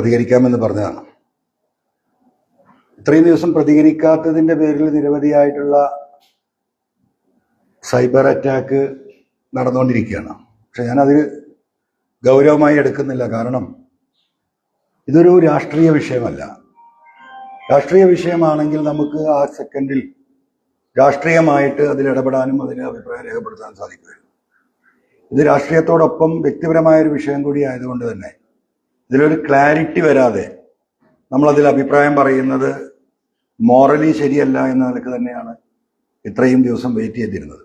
പ്രതികരിക്കാമെന്ന് പറഞ്ഞതാണ്. ഇത്രയും ദിവസം പ്രതികരിക്കാത്തതിന്റെ പേരിൽ നിരവധിയായിട്ടുള്ള സൈബർ അറ്റാക്ക് നടന്നുകൊണ്ടിരിക്കുകയാണ്. പക്ഷെ ഞാനതിൽ ഗൗരവമായി എടുക്കുന്നില്ല. കാരണം ഇതൊരു രാഷ്ട്രീയ വിഷയമല്ല. രാഷ്ട്രീയ വിഷയമാണെങ്കിൽ നമുക്ക് ആ സെക്കൻഡിൽ രാഷ്ട്രീയമായിട്ട് അതിൽ ഇടപെടാനും അതിന് അഭിപ്രായം രേഖപ്പെടുത്താനും സാധിക്കുമായിരുന്നു. ഇത് രാഷ്ട്രീയത്തോടൊപ്പം വ്യക്തിപരമായ ഒരു വിഷയം കൂടി ആയതുകൊണ്ട് തന്നെ ഇതിലൊരു ക്ലാരിറ്റി വരാതെ നമ്മളതിൽ അഭിപ്രായം പറയുന്നത് മോറലി ശരിയല്ല എന്ന നിലയ്ക്ക് തന്നെയാണ് ഇത്രയും ദിവസം വെയിറ്റ് ചെയ്തിരുന്നത്.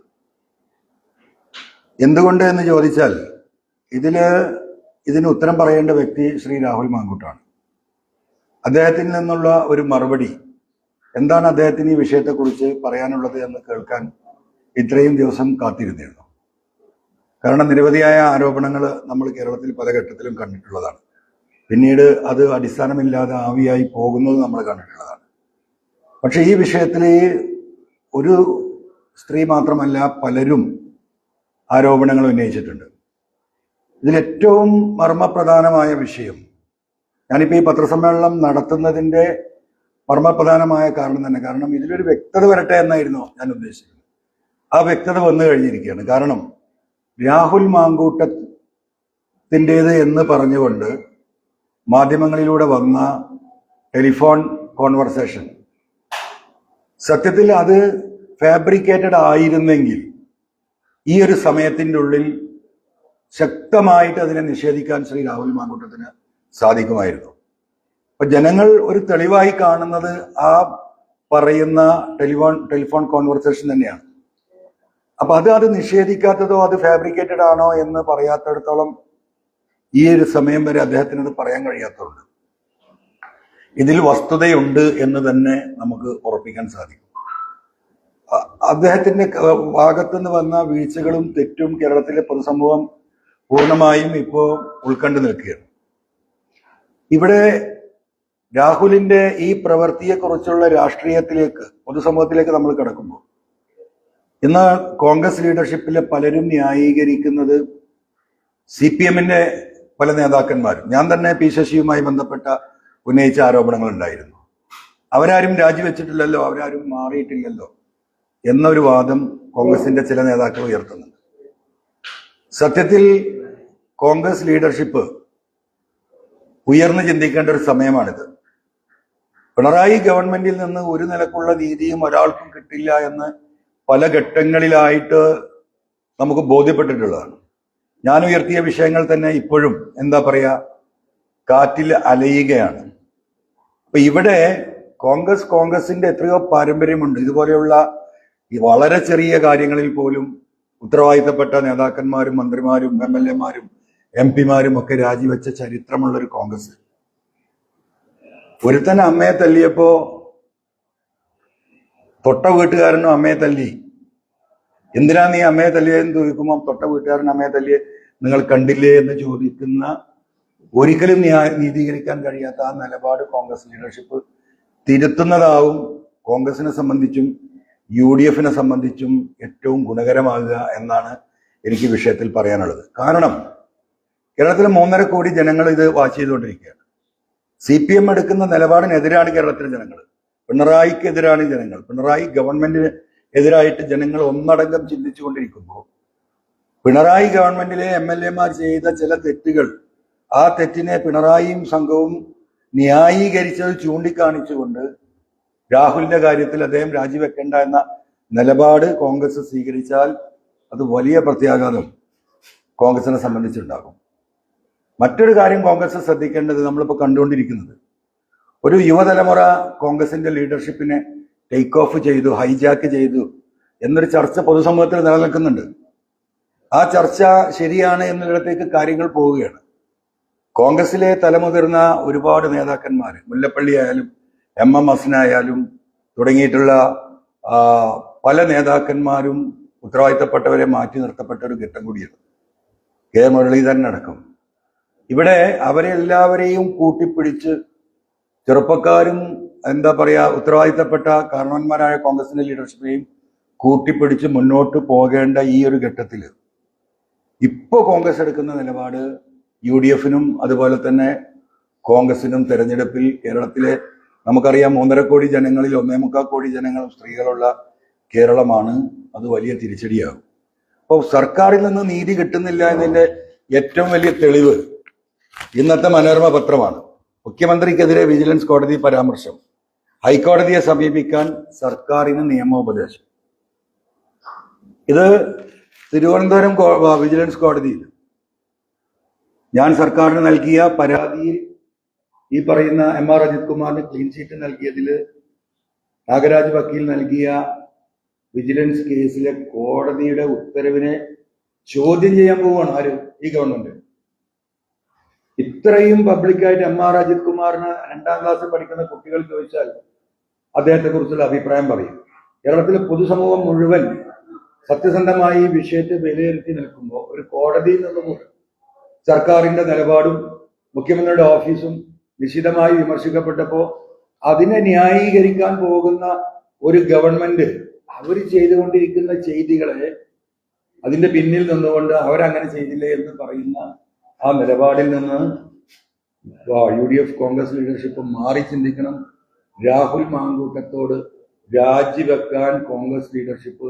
എന്തുകൊണ്ട് എന്ന് ചോദിച്ചാൽ ഇതിൽ ഇതിന് ഉത്തരം പറയേണ്ട വ്യക്തി ശ്രീ രാഹുൽ മാങ്കുട്ടാണ്. അദ്ദേഹത്തിൽ നിന്നുള്ള ഒരു മറുപടി എന്താണ് അദ്ദേഹത്തിന് ഈ വിഷയത്തെക്കുറിച്ച് പറയാനുള്ളത് എന്ന് കേൾക്കാൻ ഇത്രയും ദിവസം കാത്തിരുന്നിരുന്നു. കാരണം നിരവധിയായ ആരോപണങ്ങൾ നമ്മൾ കേരളത്തിൽ പല ഘട്ടത്തിലും കണ്ടിട്ടുള്ളതാണ്. പിന്നീട് അത് അടിസ്ഥാനമില്ലാതെ ആവിയായി പോകുന്നത് നമ്മൾ കണ്ടിട്ടുള്ളതാണ്. പക്ഷെ ഈ വിഷയത്തിൽ ഒരു സ്ത്രീ മാത്രമല്ല പലരും ആരോപണങ്ങൾ ഉന്നയിച്ചിട്ടുണ്ട്. ഇതിലേറ്റവും മർമ്മപ്രധാനമായ വിഷയം ഞാനിപ്പോൾ ഈ പത്രസമ്മേളനം നടത്തുന്നതിന്റെ മർമ്മപ്രധാനമായ കാരണം തന്നെ കാരണം ഇതിലൊരു വ്യക്തത വരട്ടെ എന്നായിരുന്നു ഞാൻ ഉദ്ദേശിച്ചത്. ആ വ്യക്തത വന്നു കഴിഞ്ഞിരിക്കുകയാണ്. കാരണം രാഹുൽ മാങ്കൂട്ടത്തിന്റെത് എന്ന് പറഞ്ഞുകൊണ്ട് മാധ്യമങ്ങളിലൂടെ വന്ന ടെലിഫോൺ കോൺവെർസേഷൻ. സത്യത്തിൽ അത് ഫാബ്രിക്കേറ്റഡ് ആയിരുന്നെങ്കിൽ ഈ ഒരു സമയത്തിന്റെ ഉള്ളിൽ ശക്തമായിട്ട് അതിനെ നിഷേധിക്കാൻ ശ്രീ രാഹുൽ മാങ്കൂട്ടത്തിന് സാധിക്കുമായിരുന്നു. അപ്പൊ ജനങ്ങൾ ഒരു തെളിവായി കാണുന്നത് ആ പറയുന്ന ടെലിഫോൺ ടെലിഫോൺ കോൺവെർസേഷൻ തന്നെയാണ്. അപ്പൊ അത് അത് നിഷേധിക്കാത്തതോ അത് ഫാബ്രിക്കേറ്റഡ് ആണോ എന്ന് പറയാത്തിടത്തോളം ഈ ഒരു സമയം വരെ അദ്ദേഹത്തിന് അത് പറയാൻ കഴിയാത്തതുണ്ട്. ഇതിൽ വസ്തുതയുണ്ട് എന്ന് തന്നെ നമുക്ക് ഉറപ്പിക്കാൻ സാധിക്കും. അദ്ദേഹത്തിന്റെ ഭാഗത്തുനിന്ന് വന്ന വീഴ്ചകളും തെറ്റും കേരളത്തിലെ പൊതുസമൂഹം പൂർണമായും ഇപ്പോ ഉൾക്കണ്ടു നിൽക്കുകയാണ്. ഇവിടെ രാഹുലിന്റെ ഈ പ്രവൃത്തിയെക്കുറിച്ചുള്ള രാഷ്ട്രീയത്തിലേക്ക് പൊതുസമൂഹത്തിലേക്ക് നമ്മൾ കിടക്കുമ്പോൾ ഇന്ന് കോൺഗ്രസ് ലീഡർഷിപ്പിലെ പലരും ന്യായീകരിക്കുന്നത് സി പി എമ്മിന്റെ പല നേതാക്കന്മാരും. ഞാൻ തന്നെ പി ശശിയുമായി ബന്ധപ്പെട്ട ഉന്നയിച്ച ആരോപണങ്ങൾ ഉണ്ടായിരുന്നു അവരാരും രാജിവെച്ചിട്ടില്ലല്ലോ അവരാരും മാറിയിട്ടില്ലല്ലോ എന്നൊരു വാദം കോൺഗ്രസിന്റെ ചില നേതാക്കൾ ഉയർത്തുന്നുണ്ട്. സത്യത്തിൽ കോൺഗ്രസ് ലീഡർഷിപ്പ് ഉയർന്നു ചിന്തിക്കേണ്ട ഒരു സമയമാണിത്. പിണറായി ഗവൺമെന്റിൽ നിന്ന് ഒരു നിലക്കുള്ള നീതിയും ഒരാൾക്കും കിട്ടില്ല എന്ന് പല ഘട്ടങ്ങളിലായിട്ട് നമുക്ക് ബോധ്യപ്പെട്ടിട്ടുള്ളതാണ്. ഞാൻ ഉയർത്തിയ വിഷയങ്ങൾ തന്നെ ഇപ്പോഴും എന്താ പറയാ കാറ്റിൽ അലയുകയാണ്. അപ്പൊ ഇവിടെ കോൺഗ്രസ് കോൺഗ്രസിന്റെ എത്രയോ പാരമ്പര്യമുണ്ട്. ഇതുപോലെയുള്ള ഈ വളരെ ചെറിയ കാര്യങ്ങളിൽ പോലും ഉത്തരവാദിത്തപ്പെട്ട നേതാക്കന്മാരും മന്ത്രിമാരും എം എൽ എമാരും എം പിമാരും ഒക്കെ രാജിവെച്ച ചരിത്രമുള്ള ഒരു കോൺഗ്രസ്. ഒരുത്തൻ അമ്മയെ തല്ലിയപ്പോ തൊട്ട വീട്ടുകാരനും അമ്മയെ തല്ലി. എന്തിനാ നീ അമ്മയെ തല്ലിയെന്ന് ചോദിക്കുമ്പോൾ തൊട്ട വീട്ടുകാരൻ അമ്മയെ തല്ലിയെ നിങ്ങൾ കണ്ടില്ലേ എന്ന് ചോദിക്കുന്ന ഒരിക്കലും നീതീകരിക്കാൻ കഴിയാത്ത ആ നിലപാട് കോൺഗ്രസ് ലീഡർഷിപ്പ് തിരുത്തുന്നതാവും കോൺഗ്രസിനെ സംബന്ധിച്ചും യു ഡി എഫിനെ സംബന്ധിച്ചും ഏറ്റവും ഗുണകരമാകുക എന്നാണ് എനിക്ക് വിഷയത്തിൽ പറയാനുള്ളത്. കാരണം കേരളത്തിലെ മൂന്നര കോടി ജനങ്ങൾ ഇത് വാച്ച് ചെയ്തുകൊണ്ടിരിക്കുകയാണ്. സി പി എം എടുക്കുന്ന നിലപാടിനെതിരാണ് കേരളത്തിലെ ജനങ്ങൾ. പിണറായിക്കെതിരാണ് ജനങ്ങൾ. പിണറായി ഗവൺമെന്റിന് എതിരായിട്ട് ജനങ്ങൾ ഒന്നടങ്കം ചിന്തിച്ചുകൊണ്ടിരിക്കുമ്പോൾ പിണറായി ഗവൺമെന്റിലെ എം എൽ എമാർ ചെയ്ത ചില തെറ്റുകൾ ആ തെറ്റിനെ പിണറായിയും സംഘവും ന്യായീകരിച്ചത് ചൂണ്ടിക്കാണിച്ചുകൊണ്ട് രാഹുലിന്റെ കാര്യത്തിൽ അദ്ദേഹം രാജിവെക്കേണ്ട എന്ന നിലപാട് കോൺഗ്രസ് സ്വീകരിച്ചാൽ അത് വലിയ പ്രത്യാഘാതം കോൺഗ്രസിനെ സംബന്ധിച്ചുണ്ടാകും. മറ്റൊരു കാര്യം കോൺഗ്രസ് ശ്രദ്ധിക്കേണ്ടത് നമ്മളിപ്പോൾ കണ്ടുകൊണ്ടിരിക്കുന്നത്. ഒരു യുവതലമുറ കോൺഗ്രസിന്റെ ലീഡർഷിപ്പിനെ ടേക്ക് ഓഫ് ചെയ്തു ഹൈജാക്ക് ചെയ്തു എന്നൊരു ചർച്ച പൊതുസമൂഹത്തിൽ നിലനിൽക്കുന്നുണ്ട്. ആ ചർച്ച ശരിയാണ് എന്നിടത്തേക്ക് കാര്യങ്ങൾ പോവുകയാണ്. കോൺഗ്രസിലെ തലമുതിർന്ന ഒരുപാട് നേതാക്കന്മാർ മുല്ലപ്പള്ളി ആയാലും എം എം ഹസനായാലും തുടങ്ങിയിട്ടുള്ള പല നേതാക്കന്മാരും ഉത്തരവാദിത്തപ്പെട്ടവരെ മാറ്റി നിർത്തപ്പെട്ട ഒരു ഘട്ടം കൂടിയാണ്. കെ മുരളീധരൻ അടക്കം. ഇവിടെ അവരെ എല്ലാവരെയും കൂട്ടിപ്പിടിച്ച് ചെറുപ്പക്കാരും എന്താ പറയാ ഉത്തരവാദിത്തപ്പെട്ട കാരണവന്മാരായ കോൺഗ്രസിന്റെ ലീഡർഷിപ്പിനെയും കൂട്ടിപ്പിടിച്ച് മുന്നോട്ട് പോകേണ്ട ഈ ഒരു ഘട്ടത്തിൽ ഇപ്പോൾ കോൺഗ്രസ് എടുക്കുന്ന നിലപാട് യു ഡി എഫിനും അതുപോലെ തന്നെ കോൺഗ്രസിനും തെരഞ്ഞെടുപ്പിൽ കേരളത്തിലെ നമുക്കറിയാം മൂന്നര കോടി ജനങ്ങളിൽ ഒന്നേ മുക്കാൽ കോടി ജനങ്ങളും സ്ത്രീകളുള്ള കേരളമാണ്. അത് വലിയ തിരിച്ചടിയാകും. അപ്പോൾ സർക്കാരിൽ നിന്ന് നീതി കിട്ടുന്നില്ല എന്നതിന്റെ ഏറ്റവും വലിയ തെളിവ് ഇന്നത്തെ മനോരമ പത്രമാണ്. മുഖ്യമന്ത്രിക്കെതിരെ വിജിലൻസ് കോടതി പരാമർശം. ഹൈക്കോടതിയെ സമീപിക്കാൻ സർക്കാരിന് നിയമോപദേശം. ഇത് തിരുവനന്തപുരം വിജിലൻസ് കോടതിയിൽ ഞാൻ സർക്കാരിന് നൽകിയ പരാതിയിൽ ഈ പറയുന്ന എം ആർ അജിത് കുമാറിന് ക്ലീൻ ചീറ്റ് നൽകിയതിൽ നാഗരാജ് വക്കീൽ നൽകിയ വിജിലൻസ് കേസിലെ കോടതിയുടെ ഉത്തരവിനെ ചോദ്യം ചെയ്യാൻ പോവുകയാണ് ആര്? ഈ ഗവൺമെന്റ്. ഇത്രയും പബ്ലിക്കായിട്ട് എം ആർ അജിത് കുമാറിന് രണ്ടാം ക്ലാസ്സിൽ പഠിക്കുന്ന കുട്ടികൾ ചോദിച്ചാൽ അദ്ദേഹത്തെ കുറിച്ചുള്ള അഭിപ്രായം പറയും. കേരളത്തിലെ പൊതുസമൂഹം മുഴുവൻ സത്യസന്ധമായി ഈ വിഷയത്തെ വിലയിരുത്തി നിൽക്കുമ്പോൾ ഒരു കോടതിയിൽ നിന്നും സർക്കാരിന്റെ നിലപാടും മുഖ്യമന്ത്രിയുടെ ഓഫീസും നിശിതമായി വിമർശിക്കപ്പെട്ടപ്പോൾ അതിനെ ന്യായീകരിക്കാൻ പോകുന്ന ഒരു ഗവൺമെന്റ് അവർ ചെയ്തുകൊണ്ടിരിക്കുന്ന ചെയ്തികളെ അതിന്റെ പിന്നിൽ നിന്നുകൊണ്ട് അവരങ്ങനെ ചെയ്തില്ലേ എന്ന് പറയുന്ന ആ നിലപാടിൽ നിന്ന് U D F Congress leadership മാറി ചിന്തിക്കണം. രാഹുൽ മാങ്കൂട്ടത്തോട് രാജിവെക്കാൻ കോൺഗ്രസ് ലീഡർഷിപ്പ്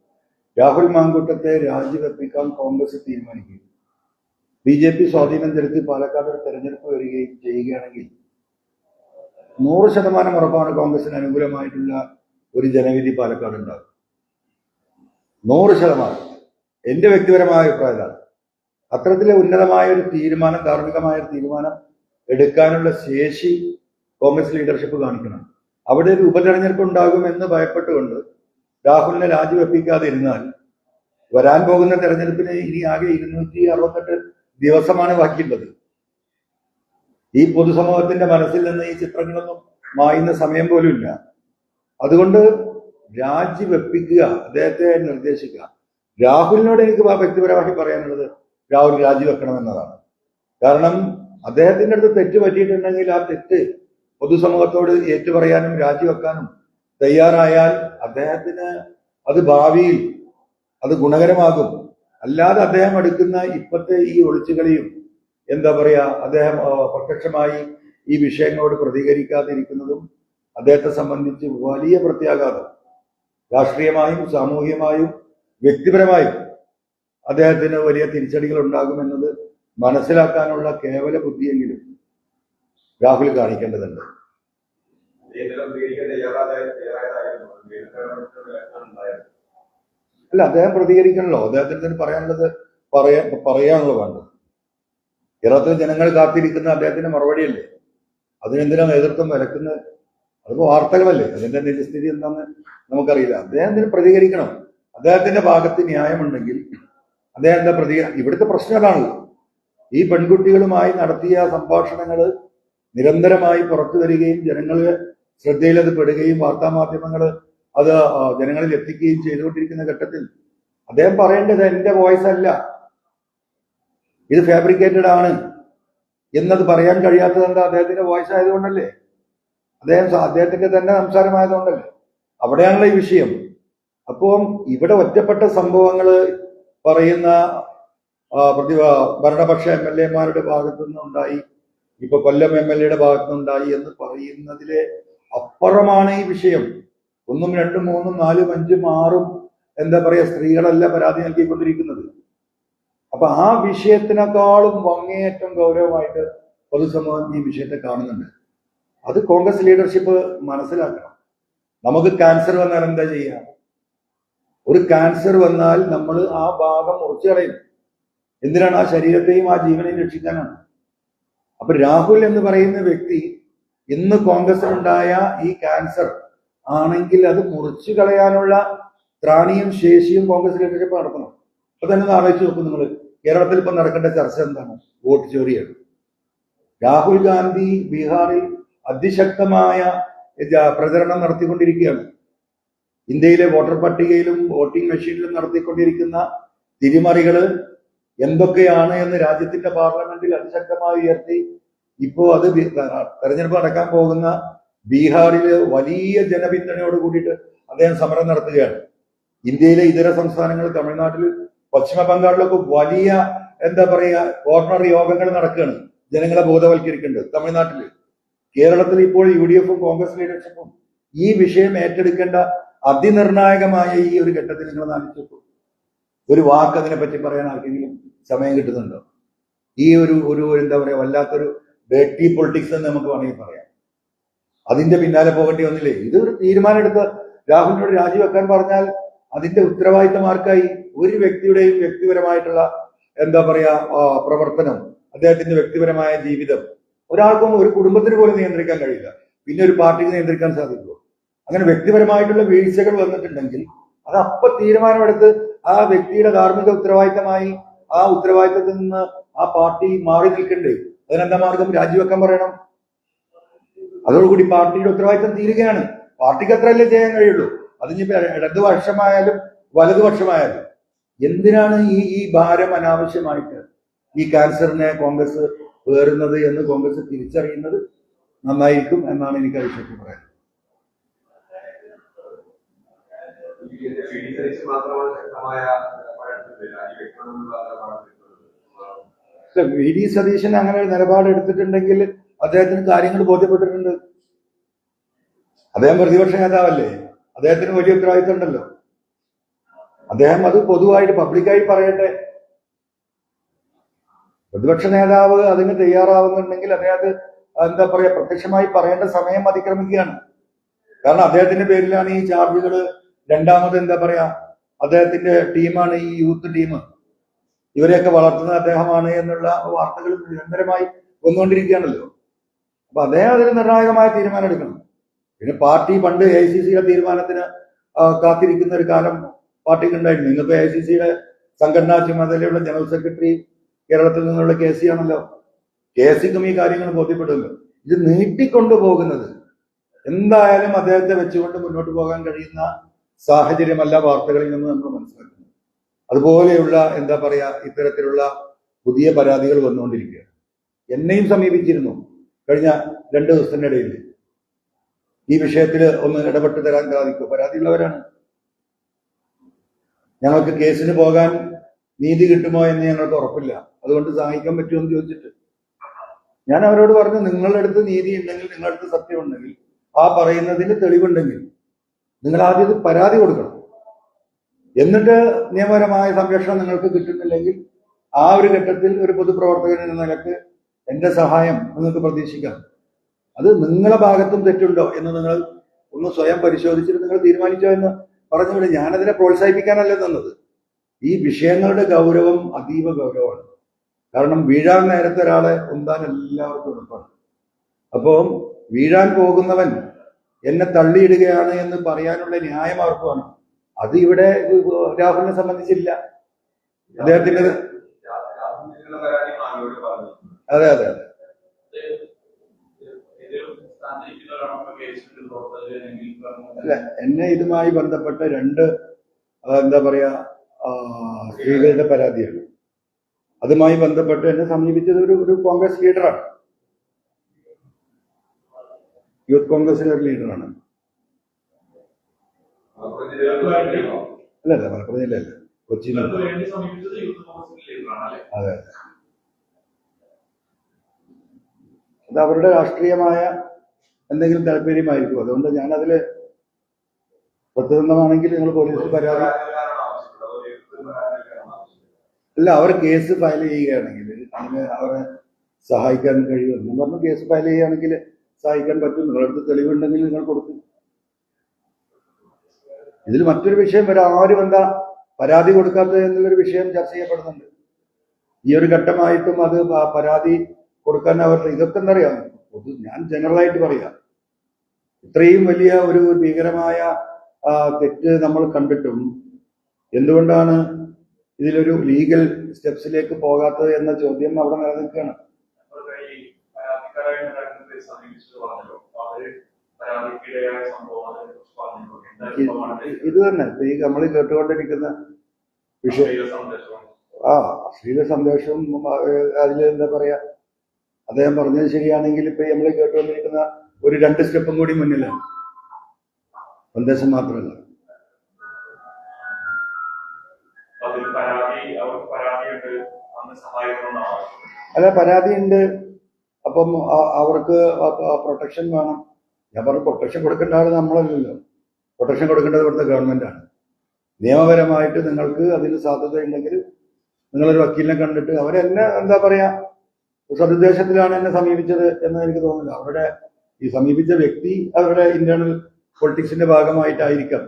രാഹുൽ മാങ്കൂട്ടത്തെ രാജിവെപ്പിക്കാൻ കോൺഗ്രസ് തീരുമാനിക്കുകയും ബി ജെ പി സ്വാധീനം ചെലുത്തി പാലക്കാട് ഒരു തെരഞ്ഞെടുപ്പ് വരികയും ചെയ്യുകയാണെങ്കിൽ നൂറ് ശതമാനം ഉറപ്പാണ് കോൺഗ്രസിന് അനുകൂലമായിട്ടുള്ള ഒരു ജനവിധി പാലക്കാട് ഉണ്ടാകും. നൂറ് ശതമാനം. എന്റെ വ്യക്തിപരമായ അഭിപ്രായമാണ് അത്തരത്തിലെ ഉന്നതമായ ഒരു തീരുമാനം ധാർമ്മികമായ ഒരു തീരുമാനം എടുക്കാനുള്ള ശേഷി കോൺഗ്രസ് ലീഡർഷിപ്പ് കാണിക്കണം. അവിടെ ഒരു ഉപതെരഞ്ഞെടുപ്പ് ഉണ്ടാകുമെന്ന് ഭയപ്പെട്ടുകൊണ്ട് രാഹുലിനെ രാജിവെപ്പിക്കാതെ ഇരുന്നാൽ വരാൻ പോകുന്ന തെരഞ്ഞെടുപ്പിന് ഇനി ആകെ ഇരുന്നൂറ്റി അറുപത്തെട്ട് ദിവസമാണ് ബാക്കിയുള്ളത്. ഈ പൊതുസമൂഹത്തിന്റെ മനസ്സിൽ നിന്ന് ഈ ചിത്രങ്ങളൊന്നും മായുന്ന സമയം പോലും ഇല്ല അതുകൊണ്ട് രാജിവെപ്പിക്കുക അദ്ദേഹത്തെ നിർദ്ദേശിക്കുക. രാഹുലിനോട് എനിക്ക് വ്യക്തിപരമായി പറയാനുള്ളത് രാഹുൽ രാജിവെക്കണം എന്നതാണ്. കാരണം അദ്ദേഹത്തിന്റെ അടുത്ത് തെറ്റ് പറ്റിയിട്ടുണ്ടെങ്കിൽ ആ തെറ്റ് പൊതുസമൂഹത്തോട് ഏറ്റുപറയാനും രാജിവെക്കാനും തയ്യാറായാൽ അദ്ദേഹത്തിന് അത് ഭാവിയിൽ അത് ഗുണകരമാകും. അല്ലാതെ അദ്ദേഹം എടുക്കുന്ന ഇപ്പോഴത്തെ ഈ ഒളിച്ചുകളിയും എന്താ പറയാ അദ്ദേഹം പ്രത്യക്ഷമായി ഈ വിഷയങ്ങളോട് പ്രതികരിക്കാതിരിക്കുന്നതും അദ്ദേഹത്തെ സംബന്ധിച്ച് വലിയ പ്രത്യാഘാതം. രാഷ്ട്രീയമായും സാമൂഹികമായും വ്യക്തിപരമായും അദ്ദേഹത്തിന് വലിയ തിരിച്ചടികൾ ഉണ്ടാകുമെന്നത് മനസ്സിലാക്കാനുള്ള കേവല ബുദ്ധിയെങ്കിലും രാഹുൽ കാണിക്കേണ്ടതുണ്ട് ഇതിനെ സ്വീകരിക്കാൻ തയ്യാറായ തയ്യാറായതായിരുന്നു ഉണ്ടായത് അല്ല അദ്ദേഹം പ്രതികരിക്കണല്ലോ. അദ്ദേഹത്തിന് തന്നെ പറയാനുള്ളത് പറയാ പറയാനുള്ള വേണ്ടത് കേരളത്തിലെ ജനങ്ങൾ കാത്തിരിക്കുന്ന അദ്ദേഹത്തിന്റെ മറുപടിയല്ലേ? അതിനെന്തിനാ നേതൃത്വം വിലക്കുന്നത് അതിപ്പോ വാർത്തകളല്ലേ? അതിന്റെ നിജസ്ഥിതി എന്താന്ന് നമുക്കറിയില്ല. അദ്ദേഹത്തിന് പ്രതികരിക്കണം? അദ്ദേഹത്തിന്റെ ഭാഗത്ത് ന്യായമുണ്ടെങ്കിൽ അദ്ദേഹം എന്താ പ്രതികരണം ഇവിടുത്തെ പ്രശ്നം അതാണല്ലോ ഈ പെൺകുട്ടികളുമായി നടത്തിയ സംഭാഷണങ്ങൾ നിരന്തരമായി പുറത്തു വരികയും ജനങ്ങളെ ശ്രദ്ധയിൽ അത് പെടുകയും വാർത്താ മാധ്യമങ്ങൾ അത് ജനങ്ങളിൽ എത്തിക്കുകയും ചെയ്തുകൊണ്ടിരിക്കുന്ന ഘട്ടത്തിൽ അദ്ദേഹം പറയേണ്ടത് എന്റെ വോയിസ് അല്ല ഇത് ഫാബ്രിക്കേറ്റഡ് ആണ് എന്നത് പറയാൻ കഴിയാത്തത് എന്താ അദ്ദേഹത്തിന്റെ വോയിസ് ആയതുകൊണ്ടല്ലേ അദ്ദേഹം അദ്ദേഹത്തിന്റെ തന്നെ സംസാരമായതുകൊണ്ടല്ലേ? അവിടെയാണല്ലോ ഈ വിഷയം. അപ്പം ഇവിടെ ഒറ്റപ്പെട്ട സംഭവങ്ങൾ പറയുന്ന പ്രതി ഭരണപക്ഷ എം എൽ എമാരുടെ ഭാഗത്തു നിന്നുണ്ടായി ഇപ്പൊ കൊല്ലം എം എൽ എയുടെ ഭാഗത്തു നിന്നുണ്ടായി എന്ന് പറയുന്നതിലെ അപ്പുറമാണ് ഈ വിഷയം. ഒന്നും രണ്ടും മൂന്നും നാലും അഞ്ചും ആറും എന്താ പറയാ സ്ത്രീകളല്ല പരാതി നൽകിക്കൊണ്ടിരിക്കുന്നത്. അപ്പൊ ആ വിഷയത്തിനേക്കാളും അങ്ങേയറ്റം ഗൗരവമായിട്ട് പൊതുസമൂഹം ഈ വിഷയത്തെ കാണുന്നുണ്ട്. അത് കോൺഗ്രസ് ലീഡർഷിപ്പ് മനസ്സിലാക്കണം. നമുക്ക് ക്യാൻസർ വന്നാൽ എന്താ ചെയ്യുക ഒരു ക്യാൻസർ വന്നാൽ നമ്മൾ ആ ഭാഗം മുറിച്ചു കളയും എന്തിനാണ് ആ ശരീരത്തെയും ആ ജീവനെയും രക്ഷിക്കാനാണ്? അപ്പൊ രാഹുൽ എന്ന് പറയുന്ന വ്യക്തി ഇന്ന് കോൺഗ്രസിനുണ്ടായ ഈ ക്യാൻസർ ആണെങ്കിൽ അത് മുറിച്ചു കളയാനുള്ള ത്രാണിയും ശേഷിയും കോൺഗ്രസ് ലീഡർഷിപ്പ് നടത്തണം അപ്പൊ തന്നെ ഒന്ന് ആലോചിച്ച് നോക്കും നിങ്ങൾ കേരളത്തിൽ ഇപ്പൊ നടക്കേണ്ട ചർച്ച എന്താണ്? വോട്ട് ചോറിയാണ്. രാഹുൽ ഗാന്ധി ബീഹാറിൽ അതിശക്തമായ പ്രചരണം നടത്തിക്കൊണ്ടിരിക്കുകയാണ്. ഇന്ത്യയിലെ വോട്ടർ പട്ടികയിലും വോട്ടിംഗ് മെഷീനിലും നടത്തിക്കൊണ്ടിരിക്കുന്ന തിരിമറികൾ എന്തൊക്കെയാണ് എന്ന് രാജ്യത്തിന്റെ പാർലമെന്റിൽ അതിശക്തമായി ഉയർത്തി ഇപ്പോ അത് തെരഞ്ഞെടുപ്പ് നടക്കാൻ പോകുന്ന ബീഹാറിൽ വലിയ ജനപിന്തുണയോട് കൂടിയിട്ട് അദ്ദേഹം സമരം നടത്തുകയാണ്. ഇന്ത്യയിലെ ഇതര സംസ്ഥാനങ്ങൾ തമിഴ്നാട്ടിൽ പശ്ചിമ ബംഗാളിലൊക്കെ വലിയ എന്താ പറയുക കോർണർ യോഗങ്ങൾ നടക്കുകയാണ്. ജനങ്ങളെ ബോധവൽക്കരിക്കേണ്ടത് തമിഴ്നാട്ടിൽ കേരളത്തിൽ ഇപ്പോൾ യു ഡി എഫും കോൺഗ്രസ് ലീഡർഷിപ്പും ഈ വിഷയം ഏറ്റെടുക്കേണ്ട അതിനിർണായകമായ ഈ ഒരു ഘട്ടത്തിൽ നിങ്ങൾ ആലോചിച്ചു ഒരു വാക്ക് അതിനെ പറ്റി പറയാൻ ആർക്കെങ്കിലും സമയം കിട്ടുന്നുണ്ടോ? ഈ ഒരു ഒരു എന്താ പറയാ വല്ലാത്തൊരു ഡേട്ടി പൊളിറ്റിക്സ് എന്ന് നമുക്ക് വേണമെങ്കിൽ പറയാം. അതിന്റെ പിന്നാലെ പോകേണ്ടി വന്നില്ലേ? ഇത് ഒരു തീരുമാനം എടുത്ത് രാഹുലിനോട് രാജിവെക്കാൻ പറഞ്ഞാൽ അതിന്റെ ഉത്തരവാദിത്തമാർക്കായി ഒരു വ്യക്തിയുടെയും വ്യക്തിപരമായിട്ടുള്ള എന്താ പറയാ പ്രവർത്തനം അദ്ദേഹത്തിന്റെ വ്യക്തിപരമായ ജീവിതം ഒരാൾക്കും ഒരു കുടുംബത്തിന് പോലും നിയന്ത്രിക്കാൻ കഴിയില്ല. പിന്നെ ഒരു പാർട്ടിക്ക് നിയന്ത്രിക്കാൻ സാധിക്കുമോ? അങ്ങനെ വ്യക്തിപരമായിട്ടുള്ള വീഴ്ചകൾ വന്നിട്ടുണ്ടെങ്കിൽ അത് അപ്പൊ തീരുമാനമെടുത്ത് ആ വ്യക്തിയുടെ ധാർമ്മിക ഉത്തരവാദിത്തമായി ആ ഉത്തരവാദിത്തത്തിൽ നിന്ന് ആ പാർട്ടി മാറി നിൽക്കണ്ടേ? അതിനെന്താ മാർഗം? രാജിവെക്കാൻ പറയണം. അതോടുകൂടി പാർട്ടിയുടെ ഉത്തരവാദിത്തം തീരുകയാണ്. പാർട്ടിക്ക് അത്രയല്ലേ ചെയ്യാൻ കഴിയുള്ളൂ. അതിനിപ്പോ ഇടതുപക്ഷമായാലും വലതുപക്ഷമായാലും എന്തിനാണ് ഈ ഈ ഭാരം അനാവശ്യമായിട്ട് ഈ ക്യാൻസറിനെ കോൺഗ്രസ് വേറുന്നത് എന്ന് കോൺഗ്രസ് തിരിച്ചറിയുന്നത് നന്നായിരിക്കും എന്നാണ് എനിക്ക് ആ വിഷയത്തിൽ പറയാൻ മാത്രമാണ് ശക്തമായ വി ഡി സതീശൻ അങ്ങനെ ഒരു നിലപാട് എടുത്തിട്ടുണ്ടെങ്കിൽ അദ്ദേഹത്തിന് കാര്യങ്ങൾ ബോധ്യപ്പെട്ടിട്ടുണ്ട്. അദ്ദേഹം പ്രതിപക്ഷ നേതാവല്ലേ? അദ്ദേഹത്തിന് വലിയ ഉത്തരവാദിത്വം ഉണ്ടല്ലോ അദ്ദേഹം അത് പൊതുവായിട്ട് പബ്ലിക്കായി പറയട്ടെ. പ്രതിപക്ഷ നേതാവ് അതിന് തയ്യാറാവുന്നുണ്ടെങ്കിൽ അദ്ദേഹത്തെ എന്താ പറയാ പ്രത്യക്ഷമായി പറയേണ്ട സമയം അതിക്രമിക്കുകയാണ്. കാരണം അദ്ദേഹത്തിന്റെ പേരിലാണ് ഈ ചാർജുകൾ രണ്ടാമത് എന്താ പറയാ അദ്ദേഹത്തിന്റെ ടീമാണ് ഈ യൂത്ത് ടീം. ഇവരെയൊക്കെ വളർത്തുന്ന അദ്ദേഹമാണ് എന്നുള്ള വാർത്തകൾ നിരന്തരമായി വന്നുകൊണ്ടിരിക്കുകയാണല്ലോ. അപ്പൊ അദ്ദേഹം അതിന് നിർണായകമായ തീരുമാനം എടുക്കണം. പിന്നെ പാർട്ടി പണ്ട് എ സി സിയുടെ തീരുമാനത്തിന് കാത്തിരിക്കുന്ന ഒരു കാലം പാർട്ടിക്ക് ഉണ്ടായിരുന്നു. ഇന്നിപ്പോ എ സി സിയുടെ സംഘടനാ ചുമതലയുള്ള ജനറൽ സെക്രട്ടറി കേരളത്തിൽ നിന്നുള്ള കെ സി ആണല്ലോ. കെ സിക്കും ഈ കാര്യങ്ങൾ ബോധ്യപ്പെടുമല്ലോ ഇത് നീട്ടിക്കൊണ്ടു പോകുന്നത് എന്തായാലും അദ്ദേഹത്തെ വെച്ചുകൊണ്ട് മുന്നോട്ട് പോകാൻ കഴിയുന്ന സാഹചര്യമല്ല വാർത്തകളിൽ നിന്ന് നമ്മൾ മനസ്സിലാക്കുന്നത്. അതുപോലെയുള്ള എന്താ പറയാ ഇത്തരത്തിലുള്ള പുതിയ പരാതികൾ വന്നുകൊണ്ടിരിക്കുകയാണ്. എന്നെയും സമീപിച്ചിരുന്നു കഴിഞ്ഞ രണ്ട് ദിവസത്തിന്റെ ഇടയിൽ. ഈ വിഷയത്തിൽ ഒന്ന് ഇടപെട്ട് തരാൻ സാധിക്കും. പരാതിയുള്ളവരാണ്. ഞങ്ങൾക്ക് കേസിന് പോകാൻ നീതി കിട്ടുമോ എന്ന് ഞങ്ങൾക്ക് ഉറപ്പില്ല. അതുകൊണ്ട് സഹായിക്കാൻ പറ്റുമോ എന്ന് ചോദിച്ചിട്ട്. ഞാൻ അവരോട് പറഞ്ഞു നിങ്ങളുടെ അടുത്ത് നീതി ഉണ്ടെങ്കിൽ നിങ്ങളുടെ അടുത്ത് സത്യമുണ്ടെങ്കിൽ ആ പറയുന്നതിന് തെളിവുണ്ടെങ്കിൽ നിങ്ങൾ ആദ്യം പരാതി കൊടുക്കണം. എന്നിട്ട് നിയമപരമായ സംരക്ഷണം നിങ്ങൾക്ക് കിട്ടുന്നില്ലെങ്കിൽ ആ ഒരു ഘട്ടത്തിൽ ഒരു പൊതുപ്രവർത്തകൻ എന്ന നിലയ്ക്ക് എന്റെ സഹായം നിങ്ങൾക്ക് പ്രതീക്ഷിക്കാം. അത് നിങ്ങളെ ഭാഗത്തും തെറ്റുണ്ടോ എന്ന് നിങ്ങൾ ഒന്ന് സ്വയം പരിശോധിച്ചിട്ട് നിങ്ങൾ തീരുമാനിച്ചോ എന്ന് പറഞ്ഞുകൊണ്ട് ഞാനതിനെ പ്രോത്സാഹിപ്പിക്കാനല്ല തന്നത്. ഈ വിഷയങ്ങളുടെ ഗൗരവം അതീവ ഗൗരവമാണ്. കാരണം വീഴാൻ നേരത്തെ ഒരാളെ ഉന്താൻ എല്ലാവർക്കും എളുപ്പമാണ് അപ്പോൾ വീഴാൻ പോകുന്നവൻ എന്നെ തള്ളിയിടുകയാണ് എന്ന് പറയാനുള്ള ന്യായം ആർക്കുവാണ് വേണം അത് ഇവിടെ രാഹുലിനെ സംബന്ധിച്ചില്ല. അദ്ദേഹത്തിന്റെ അതെ അതെ അതെ. അല്ല എന്നെ ഇതുമായി ബന്ധപ്പെട്ട രണ്ട് എന്താ പറയാ സ്ത്രീകളുടെ പരാതിയാണ്. അതുമായി ബന്ധപ്പെട്ട് എന്നെ സമീപിച്ചത് ഒരു ഒരു കോൺഗ്രസ് ലീഡറാണ്. യൂത്ത് കോൺഗ്രസിലെ ഒരു ലീഡറാണ്. അല്ല അല്ല മലപ്പുറം ജില്ലയല്ല. കൊച്ചിയിൽ കോൺഗ്രസിന്റെ അതെ അത്. അവരുടെ രാഷ്ട്രീയമായ എന്തെങ്കിലും താല്പര്യമായിരിക്കും. അതുകൊണ്ട് ഞാൻ അതിൽ പ്രതിബന്ധമാണെങ്കിൽ നിങ്ങൾ പോലീസിൽ പരാതി അല്ല അവർ കേസ് ഫയൽ ചെയ്യുകയാണെങ്കിൽ അതിന് അവരെ സഹായിക്കാൻ കഴിയുമെന്ന്. പറഞ്ഞു കേസ് ഫയൽ ചെയ്യുകയാണെങ്കിൽ സഹായിക്കാൻ പറ്റും. നിങ്ങളുടെ അടുത്ത് തെളിവുണ്ടെങ്കിൽ നിങ്ങൾ കൊടുക്കും. ഇതിൽ മറ്റൊരു വിഷയം വരെ ആരും എന്താ പരാതി കൊടുക്കാത്തത് എന്നുള്ളൊരു വിഷയം ചർച്ച ചെയ്യപ്പെടുന്നുണ്ട്. ഈ ഒരു ഘട്ടമായിട്ടും അത് പരാതി കൊടുക്കാൻ അവർ ഇതൊക്കെ എന്തറിയാം പൊതു ഞാൻ ജനറലായിട്ട് പറയാം. ഇത്രയും വലിയ ഒരു ഭീകരമായ തെറ്റ് നമ്മൾ കണ്ടിട്ടും എന്തുകൊണ്ടാണ് ഇതിലൊരു ലീഗൽ സ്റ്റെപ്സിലേക്ക് പോകാത്തത് എന്ന ചോദ്യം അവിടെ നിലനിൽക്കുകയാണ്. പരാതിക്കിടയായ സംഭവം ഇത് തന്നെ. ഈ നമ്മൾ കേട്ടുകൊണ്ടിരിക്കുന്ന വിഷയം. ആ അശ്ലീല സന്ദേശം അതിൽ എന്താ പറയാ? അദ്ദേഹം പറഞ്ഞത് ശരിയാണെങ്കിൽ ഇപ്പൊ നമ്മൾ കേട്ടുകൊണ്ടിരിക്കുന്ന ഒരു രണ്ട് സ്റ്റെപ്പും കൂടി മുന്നിലാണ് സന്ദേശം മാത്രമല്ല അല്ല പരാതി ഉണ്ട് അപ്പം അവർക്ക് പ്രൊട്ടക്ഷൻ വേണം. ഞാൻ പറഞ്ഞു പ്രൊട്ടക്ഷൻ കൊടുക്കേണ്ട ആൾ നമ്മളല്ലല്ലോ. പ്രൊട്ടക്ഷൻ കൊടുക്കേണ്ടത് ഇവിടുത്തെ ഗവൺമെന്റാണ് നിയമപരമായിട്ട് നിങ്ങൾക്ക് അതിന് സാധ്യത സാധ്യതയുണ്ടെങ്കിൽ നിങ്ങളൊരു വക്കീലിനെ കണ്ടിട്ട് അവരെന്നെ എന്താ പറയാ സതുദ്ദേശത്തിലാണ് എന്നെ സമീപിച്ചത് എന്ന് എനിക്ക് തോന്നുന്നില്ല. അവരുടെ ഈ സമീപിച്ച വ്യക്തി അവരുടെ ഇന്റേണൽ പൊളിറ്റിക്സിന്റെ ഭാഗമായിട്ടായിരിക്കാം.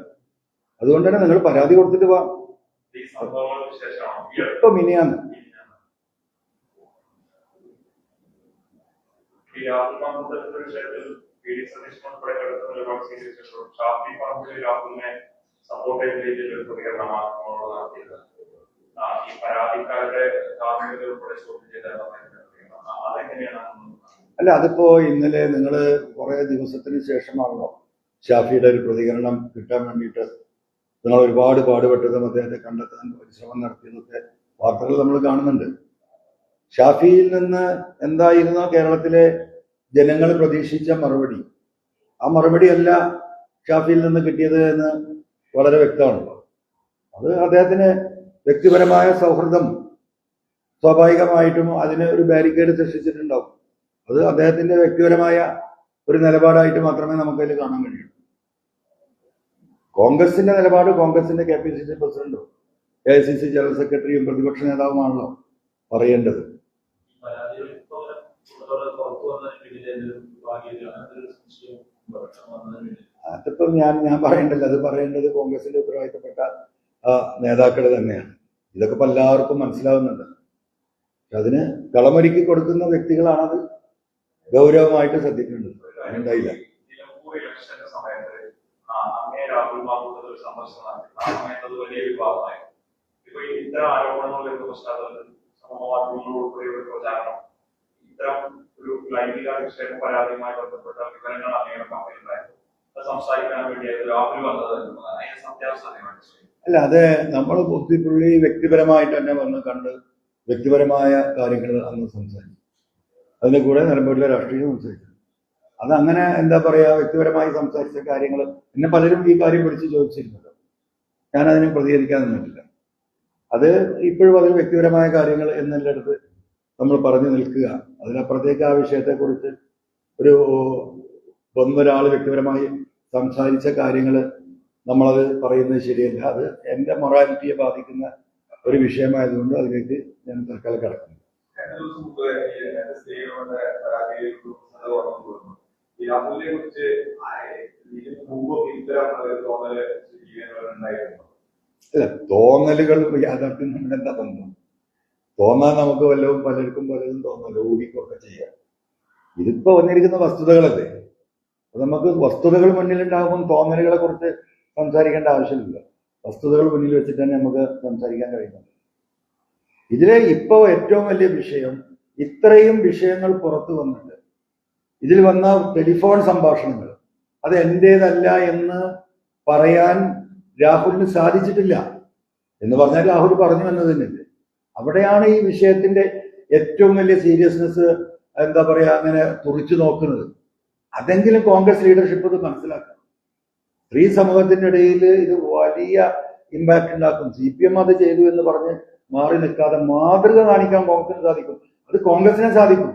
അതുകൊണ്ട് തന്നെ നിങ്ങൾ പരാതി കൊടുത്തിട്ട് വാ. ഇപ്പൊ മിനിയാന്ന് ഈ വിഷയത്തിൽ പി ഡി സതീഷ് ഉൾപ്പെടെ എടുത്ത നിലപാട് സ്വീകരിച്ചപ്പോൾ ഷാഫി പറമ്പിൽ രാഹുലിനെ സപ്പോർട്ട് ചെയ്ത രീതിയിൽ ഒരു പ്രതികരണമാണ് നടത്തിയത്. ഈ പരാതിക്കാരുടെ ധാർമ്മികത ഉൾപ്പെടെ ചോദ്യം ചെയ്ത അല്ല അതിപ്പോ ഇന്നലെ നിങ്ങൾ കുറെ ദിവസത്തിന് ശേഷമാണല്ലോ ഷാഫിയുടെ ഒരു പ്രതികരണം കിട്ടാൻ വേണ്ടിയിട്ട് നിങ്ങൾ ഒരുപാട് പാടുപെട്ടതും അദ്ദേഹത്തെ കണ്ടെത്താൻ പരിശ്രമം നടത്തിയതൊക്കെ വാർത്തകൾ നമ്മൾ കാണുന്നുണ്ട്. ഷാഫിയിൽ നിന്ന് എന്തായിരുന്നോ കേരളത്തിലെ ജനങ്ങൾ പ്രതീക്ഷിച്ച മറുപടി. ആ മറുപടി അല്ല ഷാഫിയിൽ നിന്ന് കിട്ടിയത് എന്ന് വളരെ വ്യക്തമാണല്ലോ അത് അദ്ദേഹത്തിന് വ്യക്തിപരമായ സൗഹൃദം സ്വാഭാവികമായിട്ടും അതിന് ഒരു ബാരിക്കേഡ് സൃഷ്ടിച്ചിട്ടുണ്ടാവും. അത് അദ്ദേഹത്തിന്റെ വ്യക്തിപരമായ ഒരു നിലപാടായിട്ട് മാത്രമേ നമുക്കതിൽ കാണാൻ കഴിയൂ. കോൺഗ്രസിന്റെ നിലപാട് കോൺഗ്രസിന്റെ കെ പി സി സി പ്രസിഡന്റും A I C C general സെക്രട്ടറിയും പ്രതിപക്ഷ നേതാവുമാണല്ലോ പറയേണ്ടത്. പുറത്തു വന്നതിന് സംശയം അതിപ്പം ഞാൻ ഞാൻ പറയണ്ടല്ലോ അത് പറയേണ്ടത് കോൺഗ്രസിന്റെ ഉത്തരവാദിത്തപ്പെട്ട നേതാക്കൾ തന്നെയാണ്. ഇതൊക്കെ ഇപ്പൊ എല്ലാവർക്കും മനസ്സിലാവുന്നുണ്ട്. അതിന് കളമൊരുക്കി കൊടുക്കുന്ന വ്യക്തികളാണത് ഗൗരവമായിട്ട് ശ്രദ്ധിക്കേണ്ടത്. അതുണ്ടായില്ല ഇത്ര ആരോപണങ്ങളിലൊക്കെ പശ്ചാത്തലത്തിൽ ഒരു പ്രചാരണം ഇത്തരം ഒരു ലൈംഗിക അധിക്ഷേപ പരാതിയുമായി ബന്ധപ്പെട്ട വിവരങ്ങൾ അങ്ങയുടെ കമ്പനിയിലായിരുന്നു അത് സംസാരിക്കാൻ വേണ്ടി അല്ല അത് നമ്മൾ ബുദ്ധിപ്പുള്ളി വ്യക്തിപരമായിട്ട് തന്നെ വന്ന് കണ്ട് വ്യക്തിപരമായ കാര്യങ്ങൾ അന്ന് സംസാരിച്ചു അതിന്റെ കൂടെ നിലമ്പൂരിലെ രാഷ്ട്രീയം സംസാരിച്ചു അത് അങ്ങനെ എന്താ പറയാ വ്യക്തിപരമായി സംസാരിച്ച കാര്യങ്ങൾ എന്നെ പലരും ഈ കാര്യം പിടിച്ച് ചോദിച്ചിരുന്നത് ഞാൻ അതിന് പ്രതികരിക്കാൻ നിന്നിട്ടില്ല. അത് ഇപ്പോഴും അതിൽ വ്യക്തിപരമായ കാര്യങ്ങൾ എന്നുള്ളിടത്ത് നമ്മൾ പറഞ്ഞു നിൽക്കുക. അതിനപ്പുറത്തേക്ക് ആ വിഷയത്തെക്കുറിച്ച് ഒരു ഒന്നൊരാൾ വ്യക്തിപരമായി സംസാരിച്ച കാര്യങ്ങൾ നമ്മളത് പറയുന്നത് ശരിയല്ല. അത് എന്റെ മൊറാലിറ്റിയെ ബാധിക്കുന്ന ഒരു വിഷയമായതുകൊണ്ട് അതിലേക്ക് ഞാൻ തൽക്കാലം കിടക്കുന്നു. അല്ല തോന്നലുകൾ യാഥാർത്ഥ്യം നമ്മുടെ എന്താ ബന്ധം? തോന്നാൻ നമുക്ക് വല്ലതും പലർക്കും പലതും തോന്നല്ലോ ഊഹിക്കൊക്കെ ചെയ്യാം. ഇതിപ്പോ വന്നിരിക്കുന്ന വസ്തുതകളല്ലേ? നമുക്ക് വസ്തുതകൾ മുന്നിലുണ്ടാകുമ്പോൾ തോന്നലുകളെ കുറിച്ച് സംസാരിക്കേണ്ട ആവശ്യമില്ല വസ്തുതകൾ മുന്നിൽ വെച്ചിട്ട് തന്നെ നമുക്ക് സംസാരിക്കാൻ കഴിയുന്നുണ്ട്. ഇതിലെ ഇപ്പോ ഏറ്റവും വലിയ വിഷയം ഇത്രയും വിഷയങ്ങൾ പുറത്തു വന്നിട്ട് ഇതിൽ വന്ന ടെലിഫോൺ സംഭാഷണങ്ങൾ. അത് എന്റേതല്ല എന്ന് പറയാൻ രാഹുലിന് സാധിച്ചിട്ടില്ല. എന്ന് പറഞ്ഞാൽ രാഹുൽ പറഞ്ഞു എന്നത് തന്നെയല്ലേ? അവിടെയാണ് ഈ വിഷയത്തിന്റെ ഏറ്റവും വലിയ സീരിയസ്നെസ് എന്താ പറയാ അങ്ങനെ തുറിച്ചു നോക്കുന്നത്. അതെങ്കിലും കോൺഗ്രസ് ലീഡർഷിപ്പ് ഇത് മനസ്സിലാക്കണം. സ്ത്രീ സമൂഹത്തിന്റെ ഇടയിൽ ഇത് വലിയ ഇമ്പാക്ട് ഉണ്ടാക്കും. സി പി എം അത് ചെയ്തു എന്ന് പറഞ്ഞ് മാറി നിൽക്കാതെ മാതൃക കാണിക്കാൻ കോൺഗ്രസിന് സാധിക്കും. അത് കോൺഗ്രസിനെ സാധിക്കും.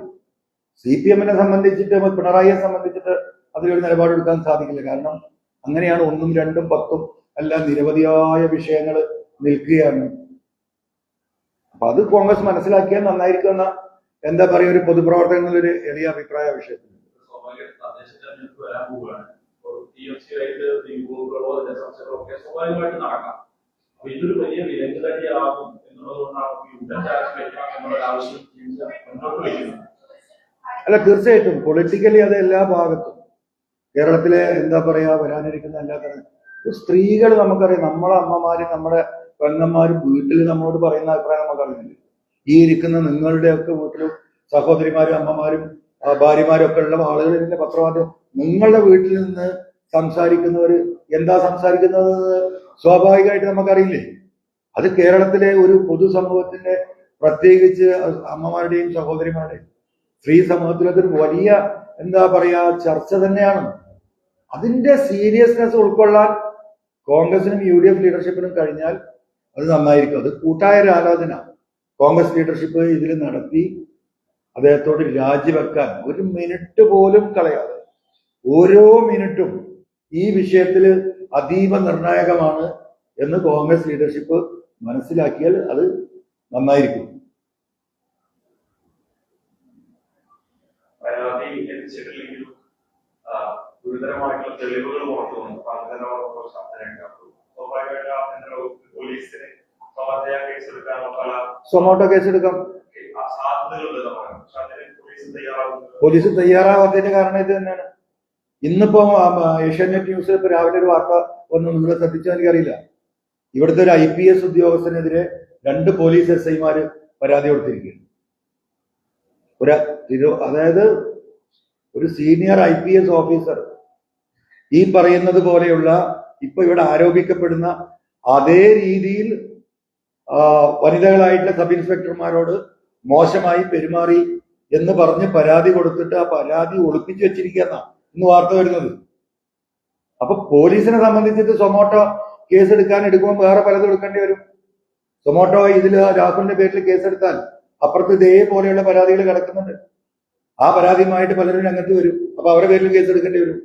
സി പി എമ്മിനെ സംബന്ധിച്ചിട്ട് പിണറായിയെ സംബന്ധിച്ചിട്ട് അതിലൊരു നിലപാടെടുക്കാൻ സാധിക്കില്ല. കാരണം അങ്ങനെയാണ് ഒന്നും രണ്ടും പത്തും എല്ലാം നിരവധിയായ വിഷയങ്ങൾ നിൽക്കുകയാണ്. അപ്പൊ അത് കോൺഗ്രസ് മനസ്സിലാക്കിയാൽ നന്നായിരിക്കുന്ന എന്താ പറയുക ഒരു പൊതുപ്രവർത്തകൻ എന്നുള്ളൊരു എളിയ അഭിപ്രായ വിഷയത്തിൽ ഇതൊരു വലിയ വിലങ്ങ് തന്നെയാകും എന്നുള്ളതുകൊണ്ടാണ് എന്നുള്ള ആവശ്യം മുന്നോട്ട് വയ്ക്കുന്നത്. അല്ല തീർച്ചയായിട്ടും. പൊളിറ്റിക്കലി അത് എല്ലാ ഭാഗത്തും. കേരളത്തിലെ എന്താ പറയാ വരാനിരിക്കുന്ന എല്ലാ തരം സ്ത്രീകൾ നമുക്കറിയാം. നമ്മളെ അമ്മമാര് നമ്മുടെ പെങ്ങന്മാരും വീട്ടിൽ നമ്മളോട് പറയുന്ന അഭിപ്രായം നമുക്കറിയുന്നില്ല ഈ ഇരിക്കുന്ന നിങ്ങളുടെയൊക്കെ വീട്ടിലും സഹോദരിമാരും അമ്മമാരും ഭാര്യമാരും ഭാര്യമാരൊക്കെ ഉള്ള ആളുകൾ ഇതിന്റെ പത്രമാധ്യമം നിങ്ങളുടെ വീട്ടിൽ നിന്ന് സംസാരിക്കുന്നവർ എന്താ സംസാരിക്കുന്നത് സ്വാഭാവികമായിട്ട് നമുക്കറിയില്ലേ? അത് കേരളത്തിലെ ഒരു പൊതുസമൂഹത്തിന്റെ പ്രത്യേകിച്ച് അമ്മമാരുടെയും സഹോദരിമാരുടെയും. സ്ത്രീ സമൂഹത്തിലൊക്കെ ഒരു വലിയ എന്താ പറയാ ചർച്ച തന്നെയാണ്. അതിന്റെ സീരിയസ്നെസ് ഉൾക്കൊള്ളാൻ കോൺഗ്രസിനും യു ഡി എഫ് ലീഡർഷിപ്പിനും കഴിഞ്ഞാൽ അത് നന്നായിരിക്കും. അത് കൂട്ടായ ഒരു ആലോചന കോൺഗ്രസ് ലീഡർഷിപ്പ് ഇതിൽ നടത്തി അദ്ദേഹത്തോട് രാജിവെക്കാൻ ഒരു മിനിറ്റ് പോലും കളയാതെ ഓരോ മിനിറ്റും ഈ വിഷയത്തിൽ അതീവ നിർണായകമാണ് എന്ന് കോൺഗ്രസ് ലീഡർഷിപ്പ് മനസ്സിലാക്കിയാൽ അത് നന്നായിരിക്കും. ഗുരുതരമായിട്ടുള്ള തെളിവുകൾ പുറത്തു വന്നു ആഭ്യന്തര വകുപ്പ് സൊമോട്ടോ കേസെടുക്കാം പോലീസ് തയ്യാറാവാത്തതിന്റെ കാരണം ഇത് തന്നെയാണ്. ഇന്നിപ്പോ ഏഷ്യാനെറ്റ് ന്യൂസ് ഇപ്പൊ രാവിലെ ഒരു വാർത്ത വന്നു നിങ്ങളെ ശ്രദ്ധിച്ചാൽ എനിക്കറിയില്ല. ഇവിടുത്തെ ഒരു ഐ പി എസ് ഉദ്യോഗസ്ഥനെതിരെ രണ്ട് പോലീസ് എസ് ഐമാര് പരാതി കൊടുത്തിരിക്കുകയാണ്. ഒരു അതായത് ഒരു senior I P S officer ഈ പറയുന്നത് പോലെയുള്ള ഇപ്പൊ ഇവിടെ ആരോപിക്കപ്പെടുന്ന അതേ രീതിയിൽ വനിതകളായിട്ടുള്ള സബ് ഇൻസ്പെക്ടർമാരോട് മോശമായി പെരുമാറി എന്ന് പറഞ്ഞ് പരാതി കൊടുത്തിട്ട് ആ പരാതി ഒളിപ്പിച്ചു വെച്ചിരിക്കുന്ന ഇന്ന് വാർത്ത വരുന്നത്. അപ്പൊ പോലീസിനെ സംബന്ധിച്ചിട്ട് സൊമോട്ടോ കേസ് എടുക്കാൻ എടുക്കുമ്പോൾ വേറെ പലതും എടുക്കേണ്ടി വരും. സൊമോട്ടോ ഇതിൽ രാഹുലിന്റെ പേരിൽ കേസെടുത്താൽ അപ്പുറത്ത് ഇതേപോലെയുള്ള പരാതികൾ കിടക്കുന്നുണ്ട്. ആ പരാതിയുമായിട്ട് പലരും രംഗത്ത് വരും. അപ്പൊ അവരുടെ പേരിൽ കേസ് എടുക്കേണ്ടി വരും.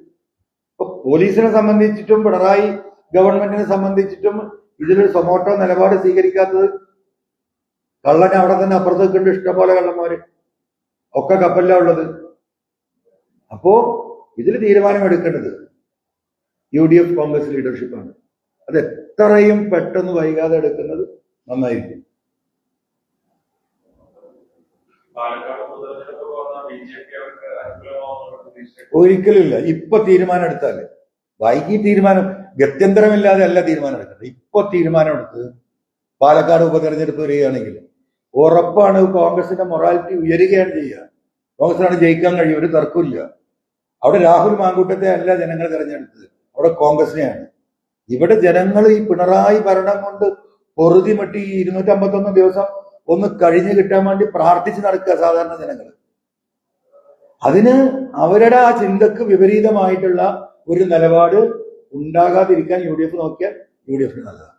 പോലീസിനെ സംബന്ധിച്ചിട്ടും പിണറായി ഗവൺമെന്റിനെ സംബന്ധിച്ചിട്ടും ഇതിലൊരു സൊമോട്ടോ നിലപാട് സ്വീകരിക്കാത്തത് കള്ളൻ അവിടെ തന്നെ അപ്പുറത്ത് കണ്ട് ഇഷ്ടംപോലെ കള്ളന്മാര്. ഒക്കെ കപ്പലിലാണ് ഉള്ളത്. അപ്പോ ഇതിൽ തീരുമാനമെടുക്കേണ്ടത് യു ഡി എഫ് കോൺഗ്രസ് ലീഡർഷിപ്പാണ്. അത് എത്രയും പെട്ടെന്ന് വൈകാതെ എടുക്കുന്നത് നന്നായിരിക്കും. പാലക്കാട് ഒരിക്കലുമില്ല. ഇപ്പൊ തീരുമാനം എടുത്താൽ. വൈകി തീരുമാനം ഗത്യന്തരമില്ലാതെ അല്ല തീരുമാനം എടുക്കുന്നത് ഇപ്പൊ തീരുമാനം എടുത്ത് പാലക്കാട് ഉപതെരഞ്ഞെടുപ്പ് വരികയാണെങ്കിൽ ഉറപ്പാണ് കോൺഗ്രസിന്റെ മൊറാലിറ്റി ഉയരുകയാണ് ചെയ്യുക. കോൺഗ്രസിനാണ് ജയിക്കാൻ കഴിയും ഒരു തർക്കമില്ല അവിടെ രാഹുൽ മാങ്കൂട്ടത്തെ അല്ല ജനങ്ങൾ തെരഞ്ഞെടുത്തത്. അവിടെ കോൺഗ്രസിനെയാണ്. ഇവിടെ ജനങ്ങൾ ഈ പിണറായി ഭരണം കൊണ്ട് പൊറുതിമട്ടി ഇരുന്നൂറ്റമ്പത്തൊന്ന് ദിവസം ഒന്ന് കഴിഞ്ഞു കിട്ടാൻ വേണ്ടി പ്രാർത്ഥിച്ച് നടക്കുക സാധാരണ ജനങ്ങൾ അതിന് അവരുടെ ആ ചിന്തക്ക് വിപരീതമായിട്ടുള്ള ഒരു നിലപാട് ഉണ്ടാകാതിരിക്കാൻ യു ഡി എഫ് നോക്കിയാൽ യു ഡി എഫിന് നല്ലതാണ്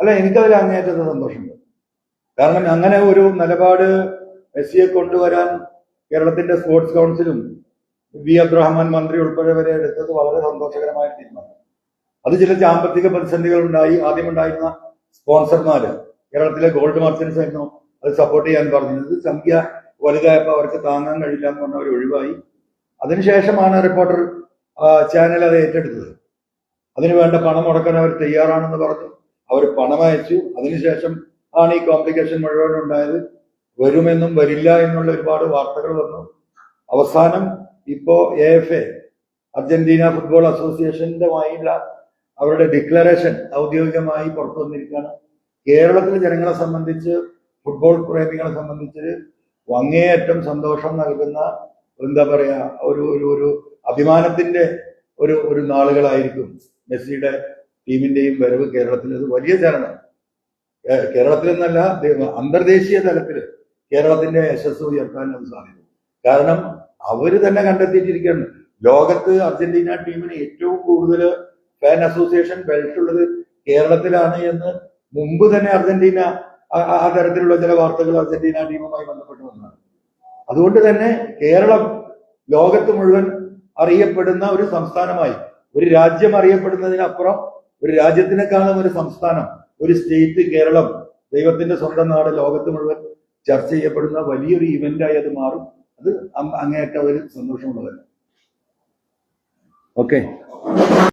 അല്ല എനിക്കതിൽ അങ്ങേറ്റത് സന്തോഷമുണ്ട്. കാരണം അങ്ങനെ ഒരു നിലപാട് മെസ്സിയെ കൊണ്ടുവരാൻ കേരളത്തിന്റെ സ്പോർട്സ് കൗൺസിലും വി അബ്ദുറഹ്മാൻ മന്ത്രി ഉൾപ്പെടെ വരെ എടുത്തത് വളരെ സന്തോഷകരമായ തീരുമാനം അത് ചില സാമ്പത്തിക പ്രതിസന്ധികൾ ഉണ്ടായി ആദ്യം ഉണ്ടായിരുന്ന സ്പോൺസർമാര് കേരളത്തിലെ ഗോൾഡ് മർച്ചൻസ് ആയിരുന്നു അത് സപ്പോർട്ട് ചെയ്യാൻ പറഞ്ഞത്. സംഖ്യ വലുതായപ്പോൾ അവർക്ക് താങ്ങാൻ കഴിയില്ല എന്ന് പറഞ്ഞവർ ഒഴിവായി. അതിനുശേഷമാണ് റിപ്പോർട്ടർ ചാനൽ അത് ഏറ്റെടുത്തത്. അതിനു വേണ്ട പണം മുടക്കാൻ അവർ തയ്യാറാണെന്ന് പറഞ്ഞു. അവർ പണം അയച്ചു. അതിനുശേഷം ആണ് ഈ കോംപ്ലിക്കേഷൻ മുഴുവൻ ഉണ്ടായത്. വരുമെന്നും വരില്ല എന്നുള്ള ഒരുപാട് വാർത്തകൾ വന്നു. അവസാനം ഇപ്പോ A F A Argentina football അസോസിയേഷന്റെമായുള്ള അവരുടെ ഡിക്ലറേഷൻ ഔദ്യോഗികമായി പുറത്തു വന്നിരിക്കുകയാണ്. കേരളത്തിലെ ജനങ്ങളെ സംബന്ധിച്ച് ഫുട്ബോൾ പ്രേമികളെ സംബന്ധിച്ച് അങ്ങേയറ്റം സന്തോഷം നൽകുന്ന എന്താ പറയാ ഒരു ഒരു ഒരു അഭിമാനത്തിന്റെ ഒരു ഒരു നാളുകളായിരിക്കും മെസ്സിയുടെ ടീമിന്റെയും വരവ് കേരളത്തിൽ അത് വലിയ ഏഹ് കേരളത്തിൽ എന്നല്ല അന്തർദേശീയ തലത്തിൽ കേരളത്തിന്റെ യശസ് ഉയർത്താൻ സാധിക്കും. കാരണം അവർ തന്നെ കണ്ടെത്തിയിട്ടിരിക്കുകയാണ്. ലോകത്ത് അർജന്റീന ടീമിന് ഏറ്റവും കൂടുതൽ ഫാൻ അസോസിയേഷൻ ബെൽറ്റ് ഉള്ളത് കേരളത്തിലാണ് എന്ന് മുമ്പ് തന്നെ അർജന്റീന ആ- തരത്തിലുള്ള ചില വാർത്തകൾ അർജന്റീന ടീമുമായി ബന്ധപ്പെട്ട് വന്നതാണ്. അതുകൊണ്ട് തന്നെ കേരളം ലോകത്ത് മുഴുവൻ അറിയപ്പെടുന്ന ഒരു സംസ്ഥാനമായി ഒരു രാജ്യം അറിയപ്പെടുന്നതിനപ്പുറം ഒരു രാജ്യത്തിനേക്കാളും ഒരു സംസ്ഥാനം ഒരു സ്റ്റേറ്റ് കേരളം ദൈവത്തിന്റെ സ്വന്തം നാട് ലോകത്ത് മുഴുവൻ ചർച്ച ചെയ്യപ്പെടുന്ന വലിയൊരു ഇവന്റായി അത് മാറും. അത് അങ്ങേയറ്റം ഒരു സന്തോഷമുള്ളതല്ല. ഓക്കെ.